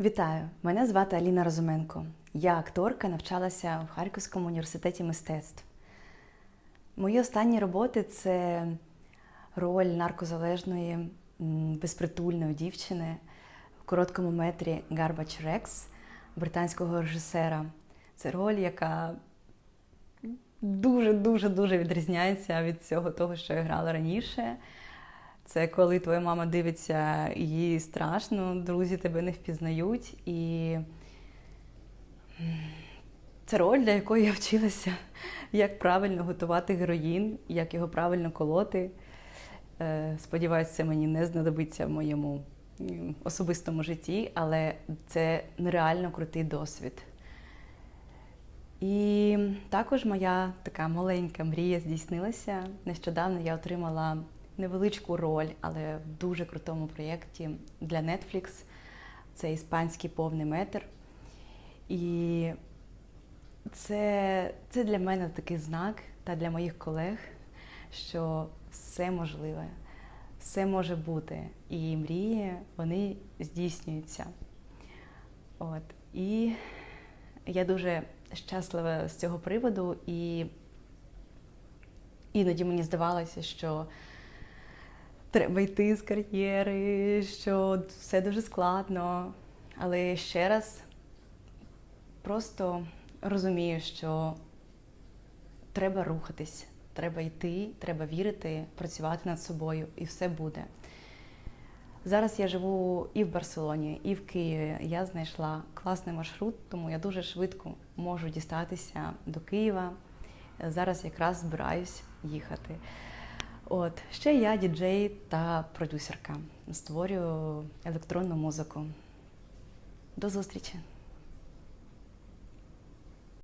Вітаю! Мене звати Аліна Розуменко. Я акторка, навчалася в Харківському університеті мистецтв. Мої останні роботи це роль наркозалежної безпритульної дівчини в короткому метрі Гарбач Рекс британського режисера. Це роль, яка дуже дуже дуже відрізняється від всього того, що я грала раніше. Це коли твоя мама дивиться, їй страшно, друзі тебе не впізнають. І це роль, для якої я вчилася, як правильно готувати героїн, як його правильно колоти. Е, Сподіваюся, це мені не знадобиться в моєму особистому житті, але це нереально крутий досвід. І також моя така маленька мрія здійснилася. Нещодавно я отримала невеличку роль, але в дуже крутому проєкті для Netflix. Це іспанський повний метр. І це, це для мене такий знак та для моїх колег, що все можливе, все може бути. І мрії вони здійснюються. От. І я дуже щаслива з цього приводу, і іноді мені здавалося, що треба йти з кар'єри, що все дуже складно. Але ще раз просто розумію, що треба рухатись, треба йти, треба вірити, працювати над собою, і все буде. Зараз я живу і в Барселоні, і в Києві. Я знайшла класний маршрут, тому я дуже швидко можу дістатися до Києва. Зараз якраз збираюсь їхати. От ще я діджей та продюсерка. Створюю електронну музику. До зустрічі!